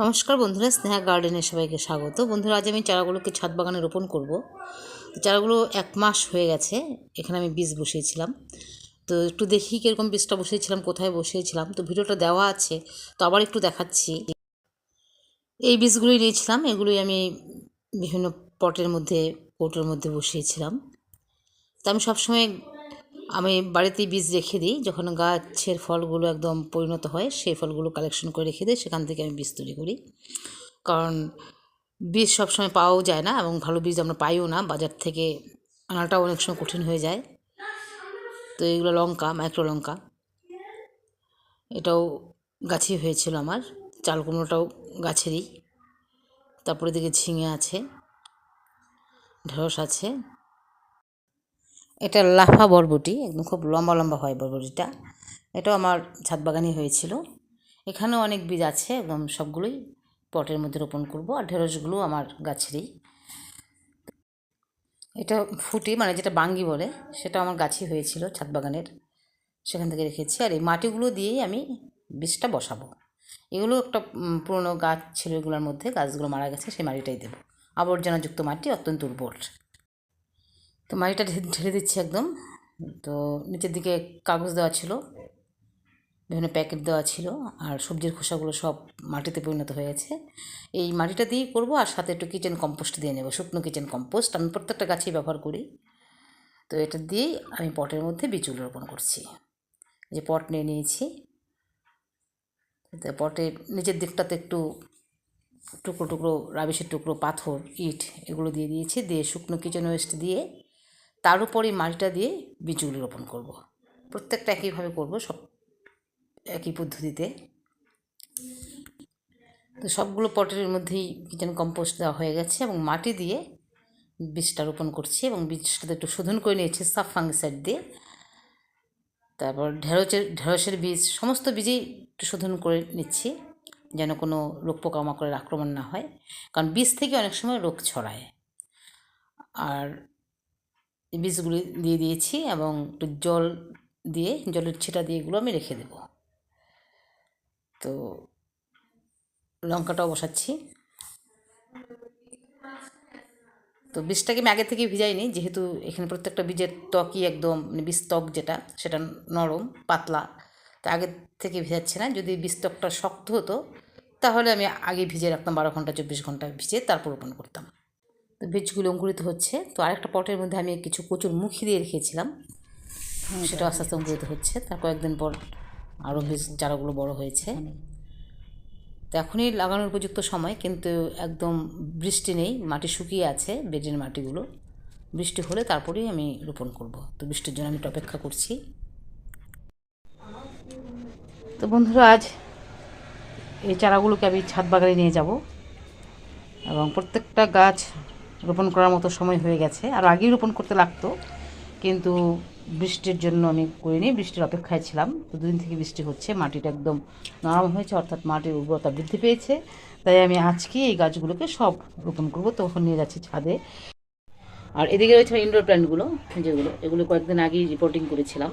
নমস্কার বন্ধুরা, স্নেহা গার্ডেনে সবাইকে স্বাগত। বন্ধুরা, আজ আমি চারাগুলোকে ছাদ বাগানে রোপণ করব। চারাগুলো এক মাস হয়ে গেছে, এখানে আমি বীজ বসিয়েছিলাম। তো একটু দেখি কীরকম বীজটা বসিয়েছিলাম, কোথায় বসিয়েছিলাম। তো ভিডিওটা দেওয়া আছে, তো আবার একটু দেখাচ্ছি। এই বীজগুলোই নিয়েছিলাম, এগুলোই আমি বিভিন্ন পটের মধ্যে, কোটোর মধ্যে বসিয়েছিলাম। তো আমি সবসময় আমি বাড়িতেই বীজ রেখে দিই। যখন গাছের ফলগুলো একদম পরিণত হয়, সেই ফলগুলো কালেকশন করে রেখে দিই। সেখান থেকে আমি বীজ তৈরি করি। কারণ বীজ সবসময় পাওয়াও যায় না এবং ভালো বীজ আমরা পাইও না। বাজার থেকে আনাটাও অনেক সময় কঠিন হয়ে যায়। তো এগুলো লঙ্কা মাইক্রো লঙ্কা। এটাও গাছই হয়েছিল আমার। চাল কুমড়োটাও গাছেরই। তারপরে দিকে ঝিঙে আছে, ঢেঁড়স আছে। এটা লাফা বরবটি, একদম খুব লম্বা লম্বা হয় বরবটিটা। এটাও আমার ছাদ বাগানই হয়েছিল। এখানেও অনেক বীজ আছে, একদম সবগুলোই পটের মধ্যে রোপণ করব। আর ঢেঁড়সগুলো আমার গাছেরই। এটা ফুটি মানে যেটা বাঙ্গি বলে, সেটা আমার গাছই হয়েছিল ছাদ বাগানের। সেখান থেকে রেখেছি। আর এই মাটিগুলো দিয়েই আমি বীজটা বসাবো। এগুলো একটা পুরনো গাছ ছিল এগুলোর মধ্যে, গাছগুলো মারা গেছে, সেই মাটিটাই দেবো। আবর্জনাযুক্ত মাটি অত্যন্ত উর্বর। তো মাটিটা ঢেলে দিচ্ছি একদম। তো নিচের দিকে কাগজ দেওয়া ছিল, বিভিন্ন প্যাকেট দেওয়া ছিল, আর সবজির খোসাগুলো সব মাটিতে পরিণত হয়ে গেছে। এই মাটিটা দিয়েই করব, আর সাথে একটু কিচেন কম্পোস্ট দিয়ে নেব, শুকনো কিচেন কম্পোস্ট আমি প্রত্যেকটা গাছেই ব্যবহার করি। তো এটা দিয়েই আমি পটের মধ্যে বীজগুলো রোপণ করছি। যে পট নিয়ে নিয়েছি তো পটের নিচের দিকটাতে একটু টুকরো টুকরো, রাবিশের টুকরো, পাথর, ইট, এগুলো দিয়ে দিয়েছি। দিয়ে শুকনো কিচেন ওয়েস্ট দিয়ে তার উপরে মাটিটা দিয়ে বীজগুলি রোপণ করব। প্রত্যেকটা একইভাবে করব সব একই পদ্ধতিতে। তো সবগুলো পটের মধ্যেই কিচেন কম্পোস্ট দেওয়া হয়ে গেছে এবং মাটি দিয়ে বীজটা রোপণ করছি এবং বীজটাতে একটু শোধন করে নিয়েছি সাফ ফাঙ্গিসাইড দিয়ে। তারপর ঢেঁড়সের ঢেঁড়সের বীজ, সমস্ত বীজেই একটু শোধন করে নিচ্ছি যেন কোনো রোগ পোকামাকড়ের আক্রমণ না হয়। কারণ বীজ থেকে অনেক সময় রোগ ছড়ায়। আর বীজগুলি দিয়ে দিয়েছি এবং একটু জল দিয়ে, জলের ছিটা দিয়ে এগুলো আমি রেখে দেব। তো লঙ্কাটাও বসাচ্ছি। তো বীজটাকে আমি আগে থেকে ভিজাইনি, যেহেতু এখানে প্রত্যেকটা বীজের ত্বকই একদম মানে বীজ ত্বক যেটা, সেটা নরম, পাতলা। তা আগে থেকে ভিজাচ্ছি না, যদি বীজ ত্বকটা শক্ত হতো, তাহলে আমি আগে ভিজে রাখতাম বারো ঘণ্টা, চব্বিশ ঘণ্টা ভিজে তারপর রোপণ করতাম। তো বীজগুলো অঙ্কুরিত হচ্ছে। তো আরেকটা পটের মধ্যে আমি কিছু কচুর মুখি দিয়ে রেখেছিলাম। সেটা আস্তে আস্তে অঙ্কুরিত হচ্ছে। তার কয়েকদিন পর আরও বীজ চারাগুলো বড় হয়েছে। তো এখনই লাগানোর উপযুক্ত সময় কিন্তু একদম বৃষ্টি নেই মাটি শুকিয়ে আছে বেডের মাটিগুলো। বৃষ্টি হলে তারপরেই আমি রোপণ করব। তো বৃষ্টির জন্য আমি একটু অপেক্ষা করছি। তো বন্ধুরা আজ এই চারাগুলোকে আমি ছাদ বাগানে নিয়ে যাব। এবং প্রত্যেকটা গাছ রোপণ করার মতো সময় হয়ে গেছে। আর আগেই রোপণ করতে লাগতো, কিন্তু বৃষ্টির জন্য আমি করিনি, বৃষ্টির অপেক্ষায় ছিলাম। তো দুদিন থেকে বৃষ্টি হচ্ছে, মাটিটা একদম নরম হয়েছে, অর্থাৎ মাটির উর্বরতা বৃদ্ধি পেয়েছে। তাই আমি আজকে এই গাছগুলোকে সব রোপণ করব, তখন নিয়ে যাচ্ছি ছাদে। আর এদিকে রয়েছে ইনডোর প্ল্যান্টগুলো যেগুলো, এগুলো কয়েকদিন আগেই রিপোর্টিং করেছিলাম।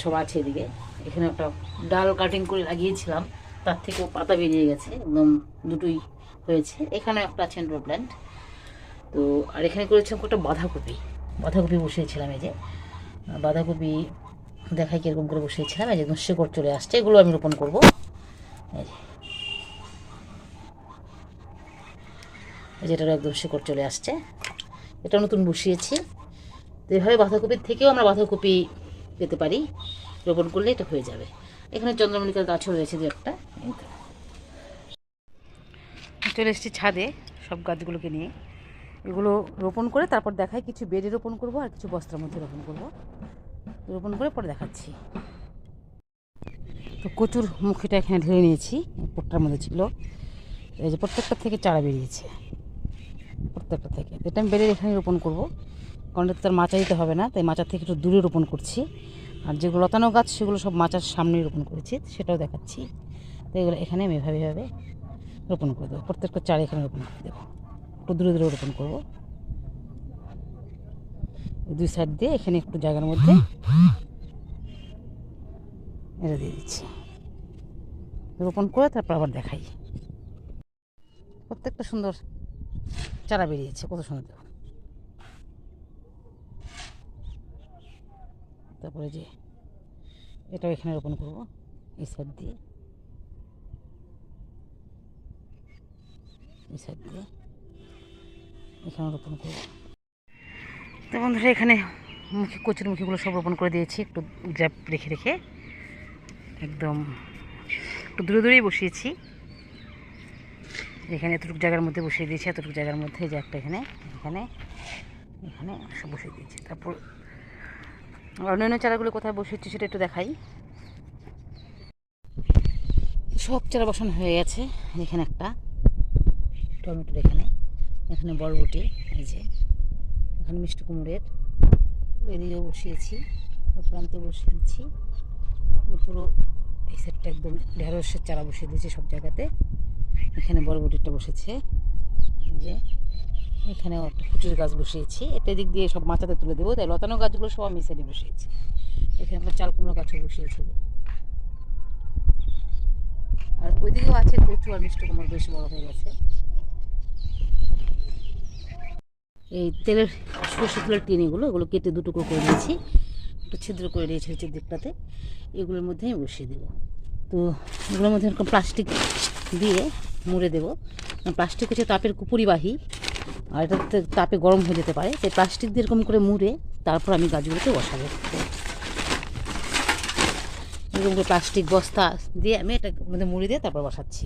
সব আছে এদিকে। এখানে একটা ডাল কাটিং করে লাগিয়েছিলাম, তার থেকেও পাতা বেরিয়ে গেছে, একদম দুটোই হয়েছে এখানে একটা আছে ইনডোর প্ল্যান্ট তো, আর এখানে করেছিলাম একটা বাঁধাকপি। বাঁধাকপি বসিয়েছিলাম এই যে। বাঁধাকপি দেখাই কীরকম করে বসিয়েছিলাম। এই যে একদম শেকড় চলে আসছে, এগুলো আমি রোপণ করব। এই যেটারও একদম শিকড় চলে আসছে। এটা নতুন বসিয়েছি। তো এভাবে বাঁধাকপির থেকেও আমরা বাঁধাকপি পেতে পারি। রোপণ করলে এটা হয়ে যাবে। এখানে চন্দ্রমল্লিকার গাছও রয়েছে দু একটা। চলে এসেছি ছাদে সব গাছগুলোকে নিয়ে। এগুলো রোপণ করে তারপর দেখাই কিছু বেডে রোপণ করব আর কিছু বস্তার মধ্যে রোপণ করব। রোপণ করে পরে দেখাচ্ছি। তো কচুর মুখিটা এখানে ঢেলে নিয়েছি, পোটটার মধ্যে ছিল। এই যে প্রত্যেকটা থেকে চারা বেরিয়েছে। প্রত্যেকটা থেকে। এটা আমি বেড়ে এখানে রোপণ করব, কারণ তার মাচা দিতে হবে না, তাই মাচার থেকে একটু দূরে রোপণ করছি। আর যেগুলো লতানো গাছ, সেগুলো সব মাচার সামনেই রোপণ করেছি, সেটাও দেখাচ্ছি। তো এগুলো এখানে আমি এভাবে এভাবে রোপণ করে দেবো। প্রত্যেকটা চারা এখানে রোপণ করে দেবো। একটু দূরে দূরে রোপণ করব। দুই সাইড দিয়ে এখানে একটু জায়গার মধ্যে এটা দিয়ে দিচ্ছি। রোপণ করে তারপর আবার দেখাই। প্রত্যেকটা সুন্দর চারা বেরিয়েছে, কত সুন্দর দেখুন। তারপরে যে এটাও এখানে রোপণ করব, এই সাইড দিয়ে। এই সাইড দিয়ে এখানে রোপণ করব। তো বন্ধুরা, এখানে মুখে কচুর মুখিগুলো সব রোপণ করে দিয়েছি। একটু গ্যাপ রেখে রেখে একদম একটু দূরে দূরেই বসিয়েছি। এখানে এতটুকু জায়গার মধ্যে বসিয়ে দিয়েছি, এতটুকু জায়গার মধ্যে যে একটা এখানে এখানে এখানে সব বসিয়ে দিয়েছি। তারপর অন্যান্য চারাগুলো কোথায় বসিয়েছি সেটা একটু দেখাই। সব চারা বসানো হয়ে গেছে, এখানে একটা। টমেটোর এখানে এখানে বরবটি এই যে। এখানে মিষ্টি কুমড়ের। এদিকেও বসিয়েছি ও প্রান্তে বসিয়েছি পুরো এই সেটটা একদম ঢেঁড়সের চারা বসিয়ে দিয়েছি সব জায়গাতে। এখানে বরবটিটা বসেছে। যে, এখানেও একটা কুচুর গাছ বসিয়েছি। এটা দিক দিয়ে সব মাচাতে তুলে দেবো। তাই লতানো গাছগুলো সব আমি সাইডে বসিয়েছি। এখানে একটা চাল কুমড়ো গাছও বসিয়েছি। আর ওইদিকেও আছে কচু আর মিষ্টি কুমড়ো বেশি বড় হয়ে গেছে। এই তেলের সর্ষে তেলের টিন এগুলো এগুলো কেটে দুটো করে দিয়েছি একটু ছিদ্র করে দিয়েছি হচ্ছে দিকটাতে। এগুলোর মধ্যে আমি বসিয়ে দেবো। তো এগুলোর মধ্যে এরকম প্লাস্টিক দিয়ে মুড়ে দেবো। প্লাস্টিক হচ্ছে তাপের পরিবাহী আর এটা তাপে গরম হয়ে যেতে পারে। সেই প্লাস্টিক দিয়ে এরকম করে মুড়ে তারপর আমি গাছগুলোকে বসাবো। এরকম করে প্লাস্টিক বস্তা দিয়ে আমি এটা মধ্যে মুড়ে দিয়ে তারপর বসাচ্ছি।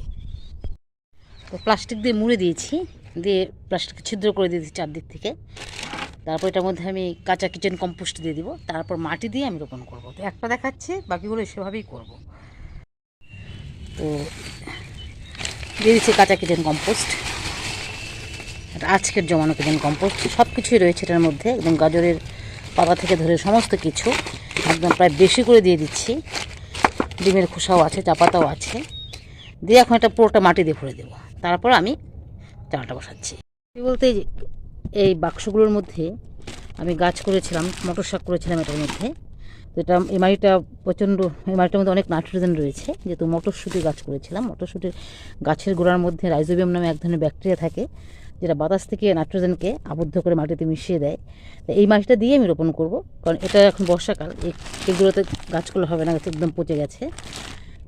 তো প্লাস্টিক দিয়ে মুড়ে দিয়েছি। দিয়ে প্লাস্টিক ছিদ্র করে দিয়ে দিচ্ছি চারদিক থেকে। তারপর এটার মধ্যে আমি কাঁচা কিচেন কম্পোস্ট দিয়ে দিব। তারপর মাটি দিয়ে আমি রোপণ করব। তো একটা দেখাচ্ছে, বাকিগুলো সেভাবেই করব। তো দিয়ে দিচ্ছি কাঁচা কিচেন কম্পোস্ট আজকের জমানো কিচেন কম্পোস্ট সব কিছুই রয়েছে এটার মধ্যে একদম গাজরের পাতা থেকে ধরে সমস্ত কিছু। একদম প্রায় বেশি করে দিয়ে দিচ্ছি। ডিমের খোসাও আছে চা পাতাও আছে। দিয়ে এখন এটা পুরোটা মাটি দিয়ে ভরে দেবো। তারপর আমি চারাটা বসাচ্ছি। বলতে এই বাক্সগুলোর মধ্যে আমি গাছ করেছিলাম, মটর শাক করেছিলাম এটার মধ্যে। তো এটা মাটিটা প্রচণ্ড এই মাটিটার মধ্যে অনেক নাইট্রোজেন রয়েছে। যেহেতু মটরশুঁটি গাছ করেছিলাম মটরশুঁটির গাছের গোড়ার মধ্যে রাইজোবিয়াম নামে এক ধরনের ব্যাকটেরিয়া থাকে, যেটা বাতাস থেকে নাইট্রোজেনকে আবদ্ধ করে মাটিতে মিশিয়ে দেয়। তো এই মাটিটা দিয়ে আমি রোপণ করব, কারণ এটা এখন বর্ষাকাল এগুলোতে গাছগুলো হবে না, গাছ একদম পচে গেছে।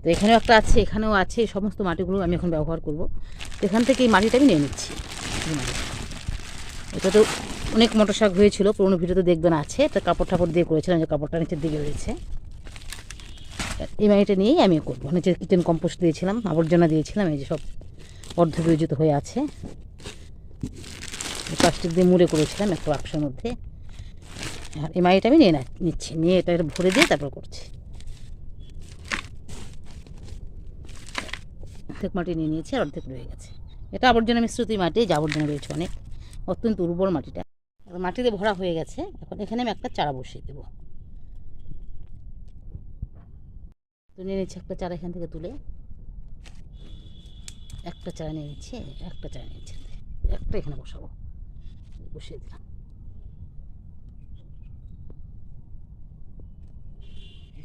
তো এখানেও একটা আছে, এখানেও আছে সমস্ত মাটিগুলো আমি এখন ব্যবহার করব। তো এখান থেকে এই মাটিটা আমি নিয়ে নিচ্ছি। এটা তো অনেক মটর শাক হয়েছিল, পুরোনো ভিডিওতে দেখবেন আছে। এটা কাপড় টাপড় দিয়ে করেছিলাম, যে কাপড়টা নিচের দিকে রয়েছে। এই মাটিটা নিয়েই আমি করব। নিচে কিচেন কম্পোস্ট দিয়েছিলাম, আবর্জনা দিয়েছিলাম, এই যে সব অর্ধবিয়োজিত হয়ে আছে। প্লাস্টিক দিয়ে মুড়ে করেছিলাম একটা বাক্সের মধ্যে। আর এই মাটিটা আমি নিয়ে নিচ্ছি। নিয়ে এটা ভরে দিয়ে তারপর করছি। অর্ধেক মাটি নিয়ে নিয়েছি, আর অর্ধেক রয়ে গেছে। এটা আবর্জনা মিশ্রিত মাটি যে আবর্জনা রয়েছে অনেক, অত্যন্ত উর্বর মাটিটা। মাটিতে ভরা হয়ে গেছে, এখন এখানে আমি একটা চারা বসিয়ে দেবো। নিয়ে নিচ্ছি একটা চারা এখান থেকে তুলে। একটা চারা নিয়ে নিচ্ছি, একটা চারা নিচ্ছি। একটা এখানে বসাবো। বসিয়ে দিলাম।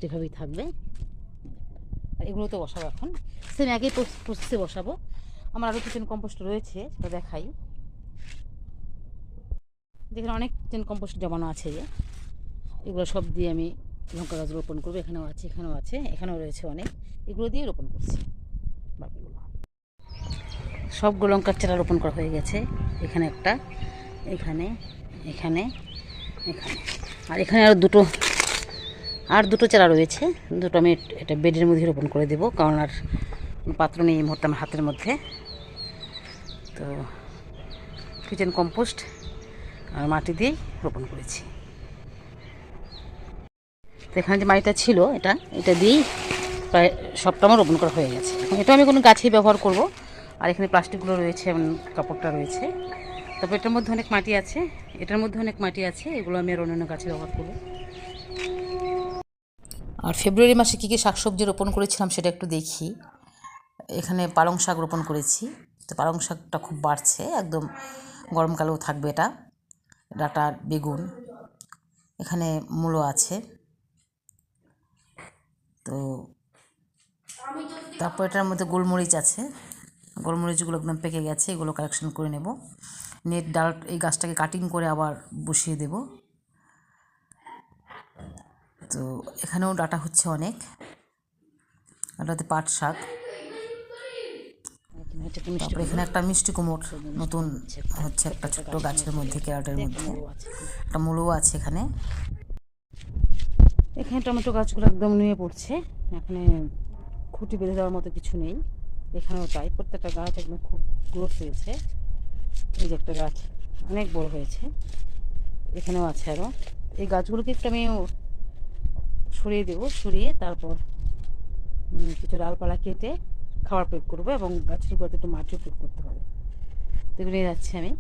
যেভাবেই থাকবে এগুলোতে বসাবো এখন। সেম একই প্রসেসে বসাবো। আমার আরও কিচেন কম্পোস্ট রয়েছে, সেটা দেখাই। যেখানে অনেক কিচেন কম্পোস্ট জমানো আছে যে। এগুলো সব দিয়ে আমি লঙ্কা গাছ রোপণ করব। এখানেও আছে এখানেও আছে, এখানেও রয়েছে অনেক। এগুলো দিয়ে রোপণ করছি। বাকিগুলো। সবগুলো লঙ্কার চারা রোপণ করা হয়ে গেছে। এখানে একটা, এখানে এখানে এখানে। আর এখানে আরও দুটো আর দুটো চারা রয়েছে। দুটো আমি এটা বেডের মধ্যে রোপণ করে দেবো, কারণ আর পাত্র নেই মুহূর্তে আমার হাতের মধ্যে। তো কিচেন কম্পোস্ট আর মাটি দিয়েই রোপণ করেছি। তো এখানে যে মাটিটা ছিল এটা এটা দিয়েই প্রায় সবটা আমার রোপণ করা হয়ে গেছে। এটা আমি কোনো গাছেই ব্যবহার করব। আর এখানে প্লাস্টিকগুলো রয়েছে এবং কাপড়টা রয়েছে। তবে এটার মধ্যে অনেক মাটি আছে, এটার মধ্যে অনেক মাটি আছে, এগুলো আমি আর অন্যান্য গাছে ব্যবহার করব। আর ফেব্রুয়ারি মাসে কী কী শাকসবজি রোপণ করেছিলাম সেটা একটু দেখি। এখানে পালং শাক রোপণ করেছি। তো পালং শাকটা খুব বাড়ছে, একদম গরমকালেও থাকবে এটা। ডাটা বেগুন। এখানে মূলো আছে। তো তারপর এটার মধ্যে গোলমরিচ আছে। গোলমরিচগুলো একদম পেকে গেছে, এগুলো কালেকশন করে নেব। নেট ডাল এই গাছটাকে কাটিং করে আবার বসিয়ে দেব। তো এখানেও ডাটা হচ্ছে অনেক। এটাতে পাট শাক। তারপরে এখানে একটা মিষ্টি কুমোর নতুন হচ্ছে একটা ছোট্ট গাছের মধ্যে, ক্যারটের মধ্যে। একটা মূলও আছে এখানে। এখানে টমেটো গাছগুলো একদম নুয়ে পড়ছে। এখানে খুঁটি বেঁধে দেওয়ার মতো কিছু নেই। এখানেও তাই। প্রত্যেকটা গাছ একদম খুব গ্রোথ হয়েছে। এই যে একটা গাছ অনেক বড় হয়েছে। এখানেও আছে আরও এই গাছগুলোকে একটু আমি সরিয়ে দেব সরিয়ে তারপর কিছু ডালপালা কেটে খাবার প্রয়োগ করব এবং গাছের গোড়াতে একটু মাটিও প্রয়োগ করতে হবে। তো এগুলো যাচ্ছি আমি।